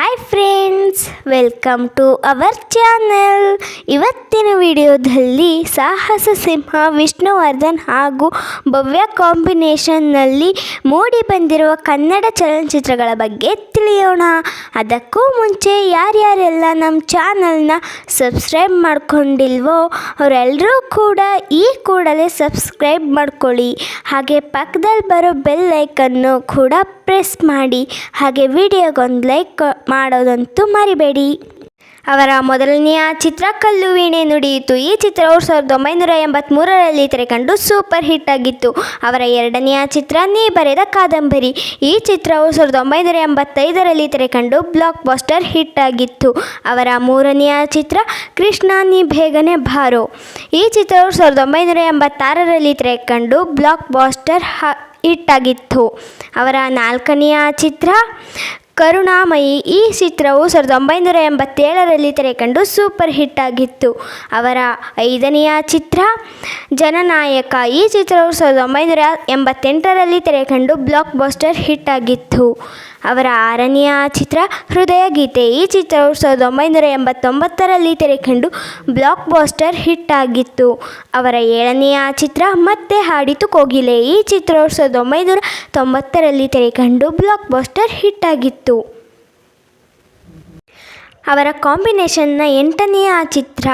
Hi friends welcome to our channel ಇವತ್ತಿನ ವಿಡಿಯೋದಲ್ಲಿ ಸಾಹಸ ಸಿಂಹ, ವಿಷ್ಣುವರ್ಧನ್ ಹಾಗೂ ಭವ್ಯ ಕಾಂಬಿನೇಷನ್ನಲ್ಲಿ ಮೂಡಿ ಬಂದಿರುವ ಕನ್ನಡ ಚಲನಚಿತ್ರಗಳ ಬಗ್ಗೆ ತಿಳಿಯೋಣ. ಅದಕ್ಕೂ ಮುಂಚೆ ಯಾರ್ಯಾರೆಲ್ಲ ನಮ್ಮ ಚಾನಲ್ನ ಸಬ್ಸ್ಕ್ರೈಬ್ ಮಾಡ್ಕೊಂಡಿಲ್ವೋ ಅವರೆಲ್ಲರೂ ಕೂಡ ಈ ಕೂಡಲೇ ಸಬ್ಸ್ಕ್ರೈಬ್ ಮಾಡ್ಕೊಳ್ಳಿ. ಹಾಗೆ ಪಕ್ಕದಲ್ಲಿ ಬರೋ ಬೆಲ್ ಲೈಕನ್ನು ಕೂಡ ಪ್ರೆಸ್ ಮಾಡಿ. ಹಾಗೆ ವಿಡಿಯೋಗೊಂದು ಲೈಕ್ ಮಾಡೋದಂತೂ ಮರಿಬೇಡಿ. ಅವರ ಮೊದಲನೆಯ ಚಿತ್ರ ಕಲ್ಲು ವೀಣೆ ನುಡಿಯಿತು. ಈ ಚಿತ್ರವು ಸಾವಿರದ ಒಂಬೈನೂರ ಎಂಬತ್ತ್ಮೂರರಲ್ಲಿ ತೆರೆಕಂಡು ಸೂಪರ್ ಹಿಟ್ ಆಗಿತ್ತು. ಅವರ ಎರಡನೆಯ ಚಿತ್ರ ನೀ ಬರೆದ ಕಾದಂಬರಿ. ಈ ಚಿತ್ರವು ಸಾವಿರದ ಒಂಬೈನೂರ ಎಂಬತ್ತೈದರಲ್ಲಿ ತೆರೆಕಂಡು ಬ್ಲಾಕ್ ಬಾಸ್ಟರ್ ಹಿಟ್ ಆಗಿತ್ತು. ಅವರ ಮೂರನೆಯ ಚಿತ್ರ ಕೃಷ್ಣ ನೀ ಬೇಗನೆ ಭಾರೋ ಈ ಚಿತ್ರವು ಸಾವಿರದ ಒಂಬೈನೂರ ಎಂಬತ್ತಾರರಲ್ಲಿ ತೆರೆಕಂಡು ಬ್ಲಾಕ್ ಬಾಸ್ಟರ್ ಹಿಟ್ ಆಗಿತ್ತು. ಅವರ ನಾಲ್ಕನೆಯ ಚಿತ್ರ ಕರುಣಾಮಯಿ ಈ ಚಿತ್ರವು ಸಾವಿರದ ಒಂಬೈನೂರ ಎಂಬತ್ತೇಳರಲ್ಲಿ ತೆರೆಕಂಡು ಸೂಪರ್ ಹಿಟ್ ಆಗಿತ್ತು. ಅವರ ಐದನೆಯ ಚಿತ್ರ, ಜನನಾಯಕ, ಈ ಚಿತ್ರವು ಸಾವಿರದ ಒಂಬೈನೂರ ಎಂಬತ್ತೆಂಟರಲ್ಲಿ ತೆರೆಕಂಡು ಬ್ಲಾಕ್ ಬಾಸ್ಟರ್ ಹಿಟ್ ಆಗಿತ್ತು. ಅವರ ಆರನೆಯ ಚಿತ್ರ, ಹೃದಯ ಗೀತೆ, ಈ ಚಿತ್ರವು ಸಾವಿರದ ಒಂಬೈನೂರ ಎಂಬತ್ತೊಂಬತ್ತರಲ್ಲಿ ತೆರೆಕಂಡು ಬ್ಲಾಕ್ ಬಾಸ್ಟರ್ ಹಿಟ್ ಆಗಿತ್ತು. ಅವರ ಏಳನೆಯ ಚಿತ್ರ, ಮತ್ತೆ ಹಾಡಿತು ಕೋಗಿಲೆ, ಈ ಚಿತ್ರವು ಸಾವಿರದ ಒಂಬೈನೂರ ತೊಂಬತ್ತರಲ್ಲಿ ತೆರೆಕಂಡು ಬ್ಲಾಕ್ ಬಾಸ್ಟರ್ ಹಿಟ್ ಆಗಿತ್ತು. ಅವರ ಕಾಂಬಿನೇಷನ್ನ ಎಂಟನೆಯ ಚಿತ್ರ,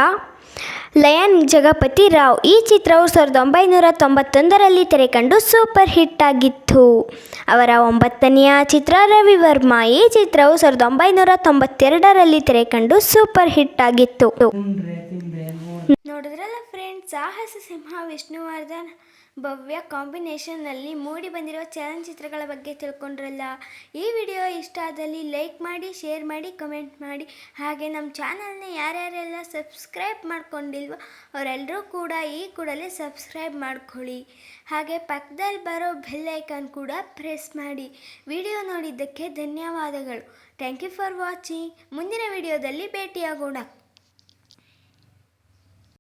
ಲಯನ್ ಜಗಪತಿ ರಾವ್. ಈ ಚಿತ್ರವು ಸಾವಿರದ ಒಂಬೈನೂರ ತೊಂಬತ್ತೊಂದರಲ್ಲಿ ತೆರೆಕಂಡು ಸೂಪರ್ ಹಿಟ್ ಆಗಿತ್ತು. ಅವರ ಒಂಬತ್ತನೆಯ ಚಿತ್ರ ರವಿವರ್ಮ ಈ ಚಿತ್ರವು ಸಾವಿರದ ಒಂಬೈನೂರ ತೊಂಬತ್ತೆರಡರಲ್ಲಿ ತೆರೆಕಂಡು ಸೂಪರ್ ಹಿಟ್ ಆಗಿತ್ತು. ಸಾಹಸ ಸಿಂಹ, ವಿಷ್ಣುವರ್ಧನ್ ಭವ್ಯ ಕಾಂಬಿನೇಷನ್ನಲ್ಲಿ ಮೂಡಿ ಬಂದಿರುವ ಚಲನಚಿತ್ರಗಳ ಬಗ್ಗೆ ತಿಳ್ಕೊಂಡ್ರಲ್ಲ. ಈ ವಿಡಿಯೋ ಇಷ್ಟ ಆದಲ್ಲಿ ಲೈಕ್ ಮಾಡಿ, ಶೇರ್ ಮಾಡಿ, ಕಮೆಂಟ್ ಮಾಡಿ. ಹಾಗೆ ನಮ್ಮ ಚಾನಲ್ನ ಯಾರ್ಯಾರೆಲ್ಲ ಸಬ್ಸ್ಕ್ರೈಬ್ ಮಾಡ್ಕೊಂಡಿಲ್ವೋ ಅವರೆಲ್ಲರೂ ಕೂಡ ಈ ಕೂಡಲೇ ಸಬ್ಸ್ಕ್ರೈಬ್ ಮಾಡ್ಕೊಳ್ಳಿ. ಹಾಗೆ ಪಕ್ಕದಲ್ಲಿ ಬರೋ ಬೆಲ್ ಐಕಾನ್ ಕೂಡ ಪ್ರೆಸ್ ಮಾಡಿ. ವಿಡಿಯೋ ನೋಡಿದ್ದಕ್ಕೆ ಧನ್ಯವಾದಗಳು. Thank you for watching. ಮುಂದಿನ ವಿಡಿಯೋದಲ್ಲಿ ಭೇಟಿಯಾಗೋಣ.